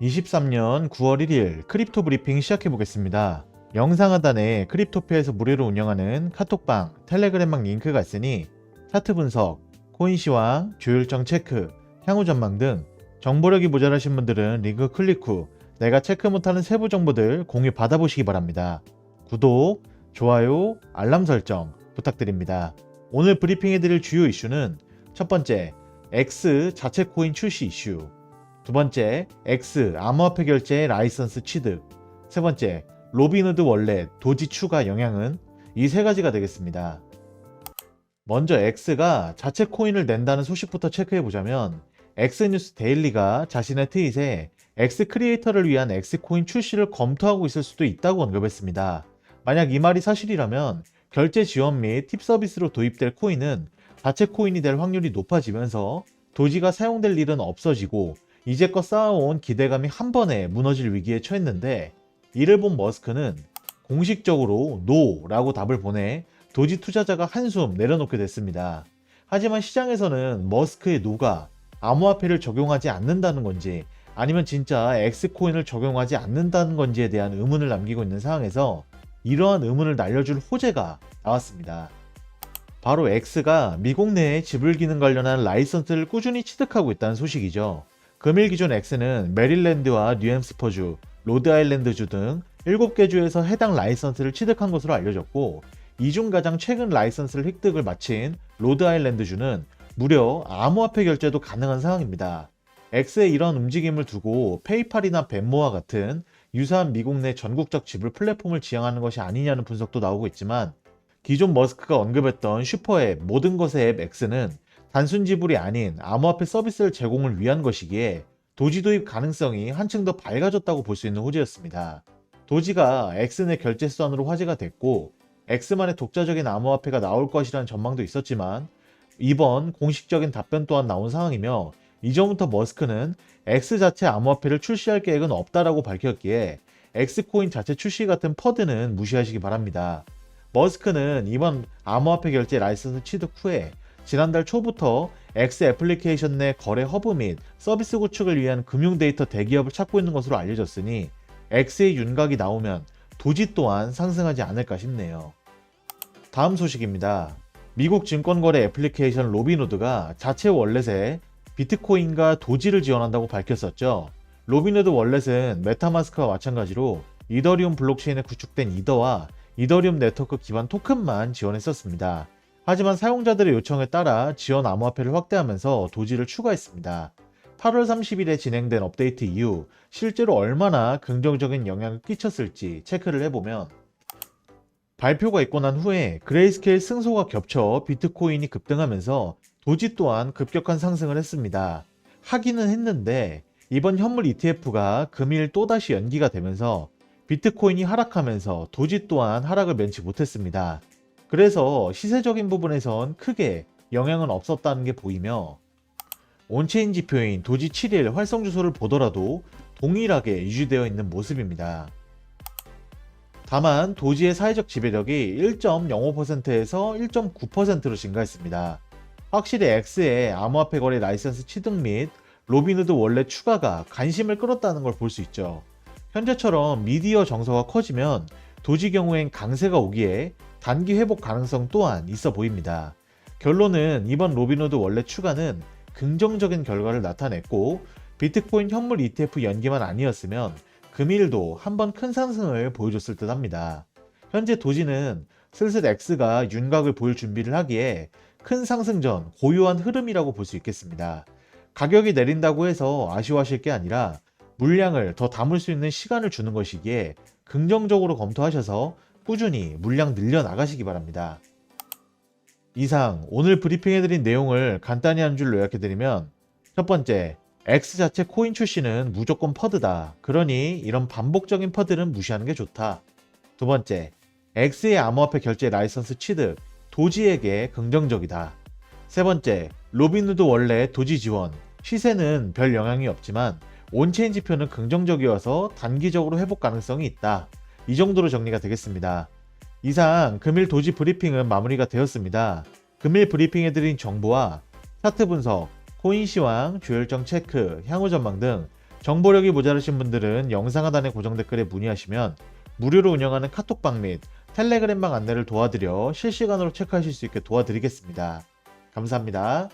23년 9월 1일 크립토 브리핑 시작해 보겠습니다. 영상 하단에 크립토피에서 무료로 운영하는 카톡방, 텔레그램방 링크가 있으니 차트 분석, 코인 시황, 조율정 체크, 향후 전망 등 정보력이 모자라신 분들은 링크 클릭 후 내가 체크 못하는 세부 정보들 공유 받아보시기 바랍니다. 구독, 좋아요, 알람 설정 부탁드립니다. 오늘 브리핑해드릴 주요 이슈는 첫 번째, X 자체 코인 출시 이슈 두 번째, X 암호화폐 결제 라이선스 취득. 세 번째, 로비누드 월렛 도지 추가 영향은 이 세 가지가 되겠습니다. 먼저 X가 자체 코인을 낸다는 소식부터 체크해 보자면 X뉴스 데일리가 자신의 트윗에 X 크리에이터를 위한 X 코인 출시를 검토하고 있을 수도 있다고 언급했습니다. 만약 이 말이 사실이라면 결제 지원 및 팁 서비스로 도입될 코인은 자체 코인이 될 확률이 높아지면서 도지가 사용될 일은 없어지고 이제껏 쌓아온 기대감이 한 번에 무너질 위기에 처했는데 이를 본 머스크는 공식적으로 NO라고 답을 보내 도지 투자자가 한숨 내려놓게 됐습니다. 하지만 시장에서는 머스크의 NO가 암호화폐를 적용하지 않는다는 건지 아니면 진짜 X코인을 적용하지 않는다는 건지에 대한 의문을 남기고 있는 상황에서 이러한 의문을 날려줄 호재가 나왔습니다. 바로 X가 미국 내에 지불 기능 관련한 라이선스를 꾸준히 취득하고 있다는 소식이죠. 금일 기준 X는 메릴랜드와 뉴햄스퍼주, 로드아일랜드주 등 7개 주에서 해당 라이선스를 취득한 것으로 알려졌고 이중 가장 최근 라이선스를 획득을 마친 로드아일랜드주는 무려 암호화폐 결제도 가능한 상황입니다. X의 이런 움직임을 두고 페이팔이나 벤모와 같은 유사한 미국 내 전국적 지불 플랫폼을 지향하는 것이 아니냐는 분석도 나오고 있지만 기존 머스크가 언급했던 슈퍼앱 모든 것의 앱 X는 단순 지불이 아닌 암호화폐 서비스를 제공을 위한 것이기에 도지 도입 가능성이 한층 더 밝아졌다고 볼 수 있는 호재였습니다. 도지가 내 결제 수단으로 화제가 됐고 X만의 독자적인 암호화폐가 나올 것이라는 전망도 있었지만 이번 공식적인 답변 또한 나온 상황이며 이전부터 머스크는 X 자체 암호화폐를 출시할 계획은 없다라고 밝혔기에 X코인 자체 출시 같은 퍼드는 무시하시기 바랍니다. 머스크는 이번 암호화폐 결제 라이선스 취득 후에 지난달 초부터 X 애플리케이션 내 거래 허브 및 서비스 구축을 위한 금융 데이터 대기업을 찾고 있는 것으로 알려졌으니 X의 윤곽이 나오면 도지 또한 상승하지 않을까 싶네요. 다음 소식입니다. 미국 증권거래 애플리케이션 로비노드가 자체 월렛에 비트코인과 도지를 지원한다고 밝혔었죠. 로비노드 월렛은 메타마스크와 마찬가지로 이더리움 블록체인에 구축된 이더와 이더리움 네트워크 기반 토큰만 지원했었습니다. 하지만 사용자들의 요청에 따라 지원 암호화폐를 확대하면서 도지를 추가했습니다. 8월 30일에 진행된 업데이트 이후 실제로 얼마나 긍정적인 영향을 끼쳤을지 체크를 해보면 발표가 있고 난 후에 그레이스케일 승소가 겹쳐 비트코인이 급등하면서 도지 또한 급격한 상승을 했습니다. 하기는 했는데 이번 현물 ETF가 금일 또다시 연기가 되면서 비트코인이 하락하면서 도지 또한 하락을 면치 못했습니다. 그래서 시세적인 부분에선 크게 영향은 없었다는 게 보이며 온체인 지표인 도지 7일 활성 주소를 보더라도 동일하게 유지되어 있는 모습입니다. 다만 도지의 사회적 지배력이 1.05%에서 1.9%로 증가했습니다. 확실히 X의 암호화폐 거래 라이선스 취득 및 로비누드 월렛 추가가 관심을 끌었다는 걸 볼 수 있죠. 현재처럼 미디어 정서가 커지면 도지 경우엔 강세가 오기에 단기 회복 가능성 또한 있어 보입니다. 결론은 이번 로비노드 원래 추가는 긍정적인 결과를 나타냈고 비트코인 현물 ETF 연기만 아니었으면 금일도 한번 큰 상승을 보여줬을 듯 합니다. 현재 도지는 슬슬 X가 윤곽을 보일 준비를 하기에 큰 상승 전 고요한 흐름이라고 볼 수 있겠습니다. 가격이 내린다고 해서 아쉬워하실 게 아니라 물량을 더 담을 수 있는 시간을 주는 것이기에 긍정적으로 검토하셔서 꾸준히 물량 늘려 나가시기 바랍니다. 이상 오늘 브리핑해드린 내용을 간단히 한 줄로 요약해드리면 첫 번째, X 자체 코인 출시는 무조건 퍼드다. 그러니 이런 반복적인 퍼드는 무시하는 게 좋다. 두 번째, X의 암호화폐 결제 라이선스 취득, 도지에게 긍정적이다. 세 번째, 로빈후드 원래 도지 지원, 시세는 별 영향이 없지만 온체인 지표는 긍정적이어서 단기적으로 회복 가능성이 있다. 이 정도로 정리가 되겠습니다. 이상 금일 도지 브리핑은 마무리가 되었습니다. 금일 브리핑해드린 정보와 차트 분석, 코인 시황, 조혈정 체크, 향후 전망 등 정보력이 모자르신 분들은 영상 하단의 고정 댓글에 문의하시면 무료로 운영하는 카톡방 및 텔레그램방 안내를 도와드려 실시간으로 체크하실 수 있게 도와드리겠습니다. 감사합니다.